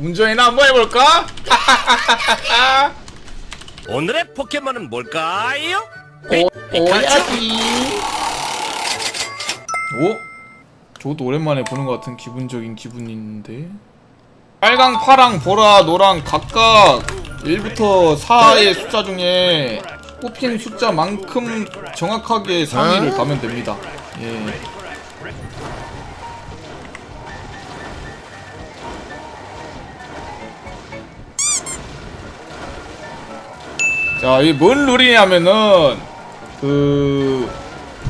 운전이나 한번 해볼까? 오늘의 포켓몬은 뭘까요? 오, 오야지. 오? 저것도 오랜만에 보는 것 같은 기분적인 기분이 있는데. 빨강, 파랑, 보라, 노랑 각각 1부터 4의 숫자 중에 뽑힌 숫자만큼 정확하게 상위를 가면 됩니다. 예. 자, 이 뭔 룰이냐면은 그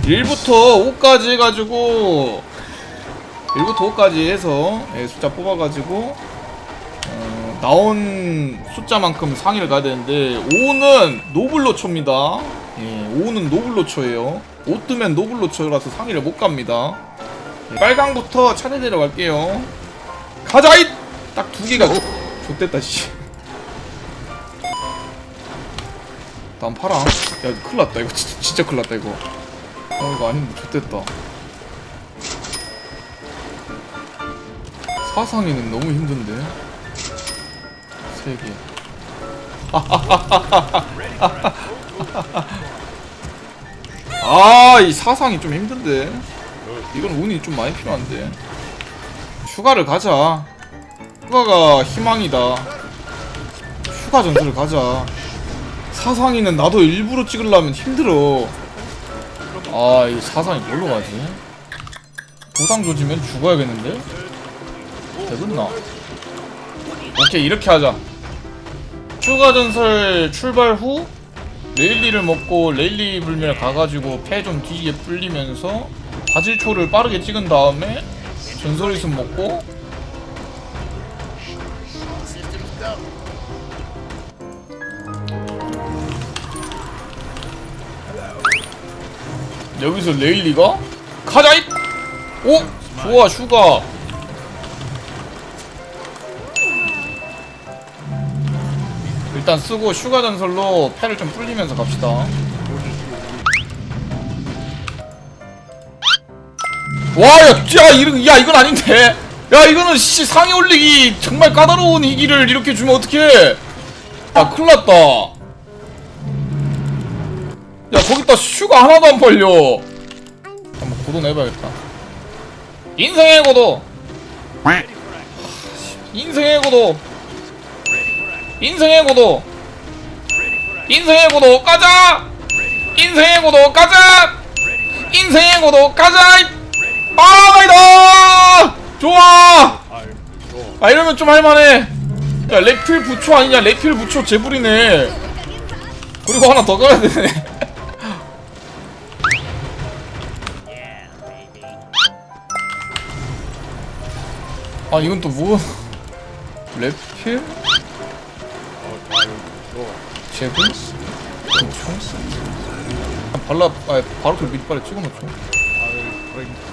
1부터 5까지 해가지고 1부터 5까지 해서 예, 숫자 뽑아가지고 어, 나온 숫자만큼 상위를 가야 되는데 5는 노블로초입니다. 예, 5는 노블로초예요. 5 뜨면 노블로초라서 상위를 못 갑니다. 예, 빨강부터 차례대로 갈게요. 가자 잇! 딱 두 개가 좋- 좋댔다 씨. 다음 파랑 야 큰일 났다. 이거 진짜, 진짜 큰일 났다 이거. 어 이거 아닌데 좋됐다. 사상이는 너무 힘든데? 세개. 아이 사상이 좀 힘든데? 이건 운이 좀 많이 필요한데. 휴가를 가자. 휴가가 희망이다. 휴가 전술을 가자 사상이는 나도 일부러 찍으려면 힘들어. 아, 이 사상이 뭘로 가지? 보상 조지면 죽어야겠는데? 되겠나? 오케이, 이렇게 하자. 추가 전설 출발 후 레일리를 먹고 레일리 불멸 가가지고 폐 좀 뒤지게 불리면서 바질초를 빠르게 찍은 다음에 전설이슬 먹고 여기서 레일리가 가자잇! 오! 좋아 슈가 일단 쓰고 슈가 전설로 패를 좀 불리면서 갑시다 와, 야, 야, 이건 아닌데. 야, 이거는 씨 상위 올리기 정말 까다로운 희기를 이렇게 주면 어떡해? 야, 큰일 났다. 야 거기다 슈가 하나도 안 팔려. 한번 고도 내봐야겠다. 인생의 고도. 인생의 고도. 인생의 고도. 인생의 고도 가자! 인생의 고도 가자! 인생의 고도 가자! 아 나이다! 좋아! 아 이러면 좀 할만해. 야 레필 부초 아니냐? 레필 부초 제불이네. 그리고 하나 더 가야 되네 아 이건 또 뭐? 랩필? 제분? 그쵸? 아, 발라 아 바로 그 미리 빨리 찍어 놓죠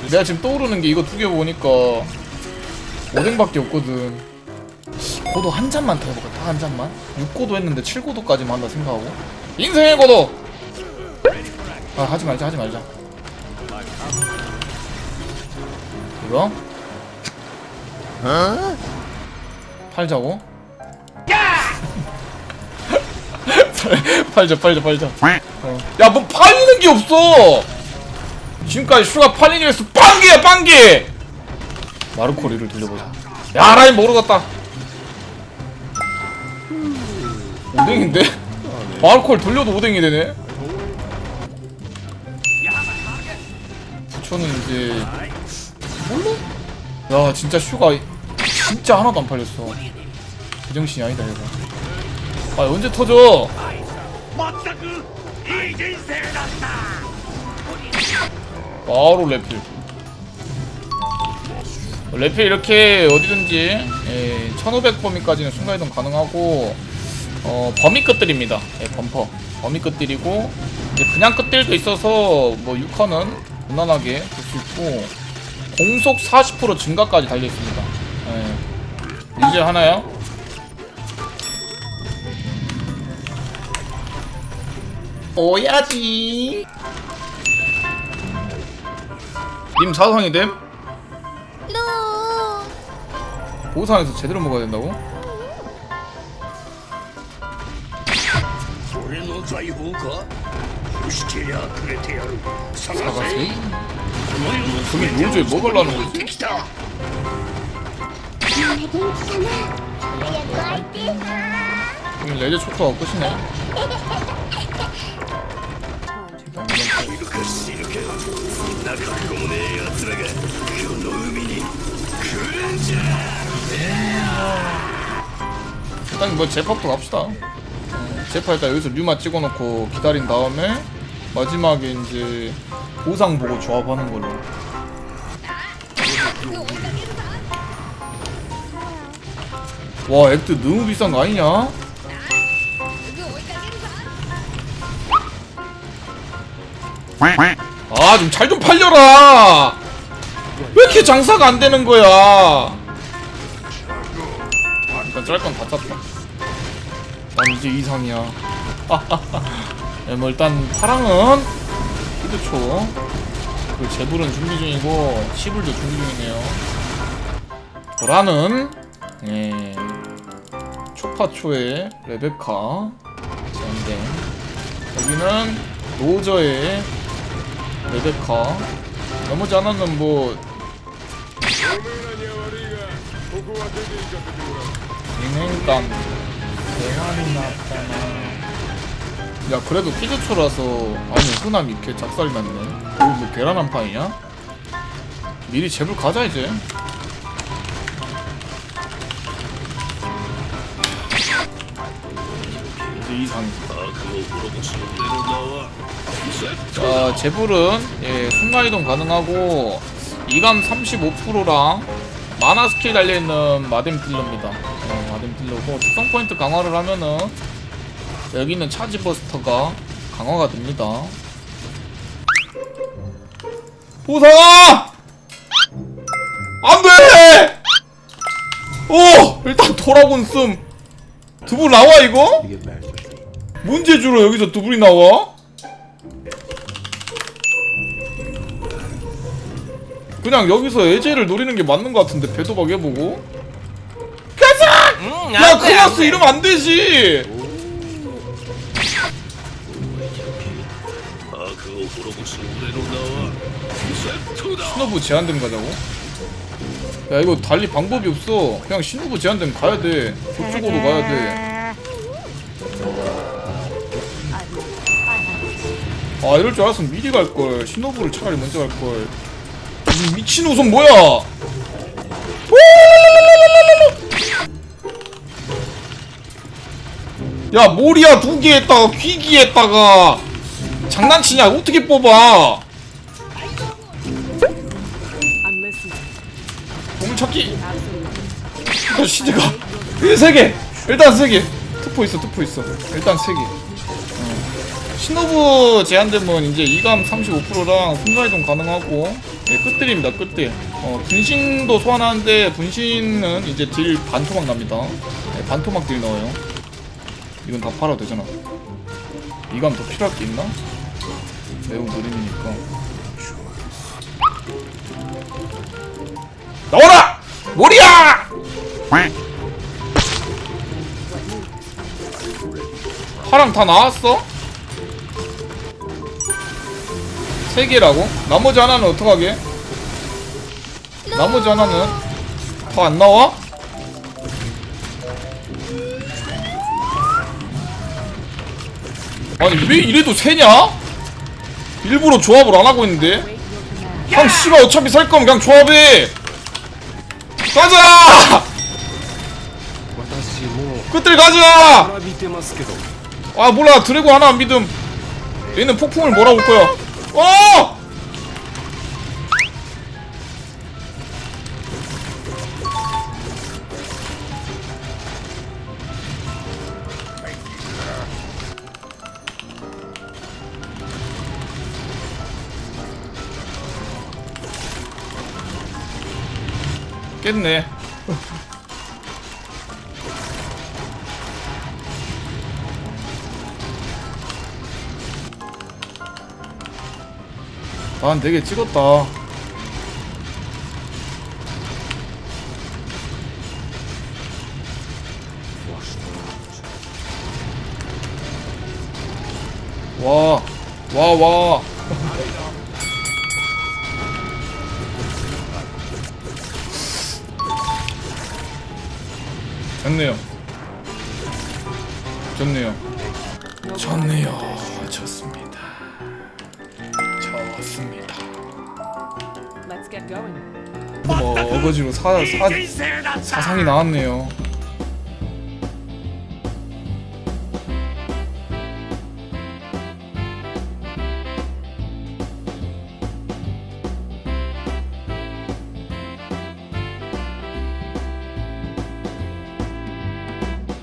내가 지금 떠오르는 게 이거 두 개 보니까 오뎅밖에 없거든 고도 한 잔만 더 해볼까? 딱 한 잔만? 6고도 했는데 7고도까지만 한다 생각하고 인생의 고도! 아 하지 말자 하지 말자 이거? 팔자고? 팔, 팔자 팔자 팔자 어. 야뭐 팔리는 게 없어 지금까지 슈가 팔린 일수 빵개야 빵개 마르코리를 돌려보자 야 라인 모르겠다 오뎅인데? 마르코를 돌려도 오뎅이 되네 부초는 이제 뭘로? 야 진짜 슈가 진짜 하나도 안 팔렸어. 제정신이 아니다 이거 아 언제 터져? 바로 레필. 레필 이렇게 어디든지 예, 1500 범위까지는 순간이동 가능하고 어, 범위 끝들입니다. 예, 범퍼. 범위 끝들이고 이제 그냥 끝들도 있어서 뭐 6화는 무난하게 볼 수 있고 공속 40% 증가까지 달려있습니다 예. 이제 하나요? 오야지 님 사상이 됨? 루 보산에서 제대로 먹어야 된다고? 俺の財宝かよしけりゃくれてやる探せ 사가세요? この世の 그게 全てを 로즈에 뭐 걸라는 持って 거지? きたみんな元気かな早く会いてえな 그럼 레제 초코가 끝이네 いるか死ぬかそんな覚悟もねえ奴らがこの海に来るんじゃ 일단 뭐 제팝도 갑시다 어, 제파 일단 여기서 류마 찍어놓고 기다린 다음에 마지막에 이제 보상 보고 조합하는 걸로. 와 액트 너무 비싼 거 아니냐? 아 좀 잘좀 팔려라! 왜 이렇게 장사가 안 되는 거야? 일단 짤 건 다 짰다 난 이제 이상이야. 네, 뭐 일단 파랑은 히드초. 그 제불은 준비 중이고 시불도 준비 중이네요. 보라는 예 초파초의 레베카 제한된 여기는 로저의 레베카. 나머지 하나는 뭐 인행감 대화이 나왔잖아. 야 그래도 퀴즈초라서 아니 후남 이렇게 작살이 났네. 이거 뭐 계란 한 판이야? 미리 제불 가자 이제. 이제 이상자 제불은 예 순간이동 가능하고 이감 35%랑 마나 스킬 달려있는 마뎀 딜러입니다. 딜러고 특성 포인트 강화를 하면은 여기 있는 차지 버스터가 강화가 됩니다. 보사! 안 돼! 오! 일단 돌아온 씀. 두불 나와, 이거? 문제 주로 여기서 두불이 나와? 그냥 여기서 애제를 노리는 게 맞는 것 같은데 배도박 해보고 야 코마스 이러면 안 되지. 아 그거 물어보시 올해로 나와 세토다 신호부 제한된 가자고? 야 이거 달리 방법이 없어. 그냥 신호부 제한된 가야 돼. 저쪽으로 가야 돼. 아 이럴 줄 알았으면 미리 갈걸 신호부를 차라리 먼저 갈걸 이 미친 우선 뭐야 야 모리야 두 개 했다가 귀기 했다가. 장난치냐? 어떻게 뽑아. 보물찾기. 어 시즈가. 이세개. 일단 세개. 투포 있어 투포 있어. 일단 세개. 어. 신호부 제한되면 이제 이감 35%랑 순간이동 가능하고. 예, 끝들입니다 끝들. 어, 분신도 소환하는데 분신은 이제 딜 반토막 납니다. 예, 반토막 딜 넣어요 이건 다 팔아도 되잖아 이감 더 필요할 게 있나? 매우 느림이니까 나와라! 모리야! 파랑 다 나왔어? 세 개라고? 나머지 하나는 어떡하게? 나머지 하나는 더안 나와? 아니 왜 이래도 새냐? 일부러 조합을 안 하고 있는데. 형 씨발 어차피 살 거면 그냥 조합해. 가자! 끝들 가자! 아 몰라 드래곤 하나 안 믿음. 얘는 폭풍을 몰아올 거야. 어! 깼네 난 되게 찍었다 와, 와, 와. 좋네요. 좋네요. 좋네요. 좋습니다. 좋습니다. Let's get going. 뭐 어거지로 사, 사, 사상이 나왔네요.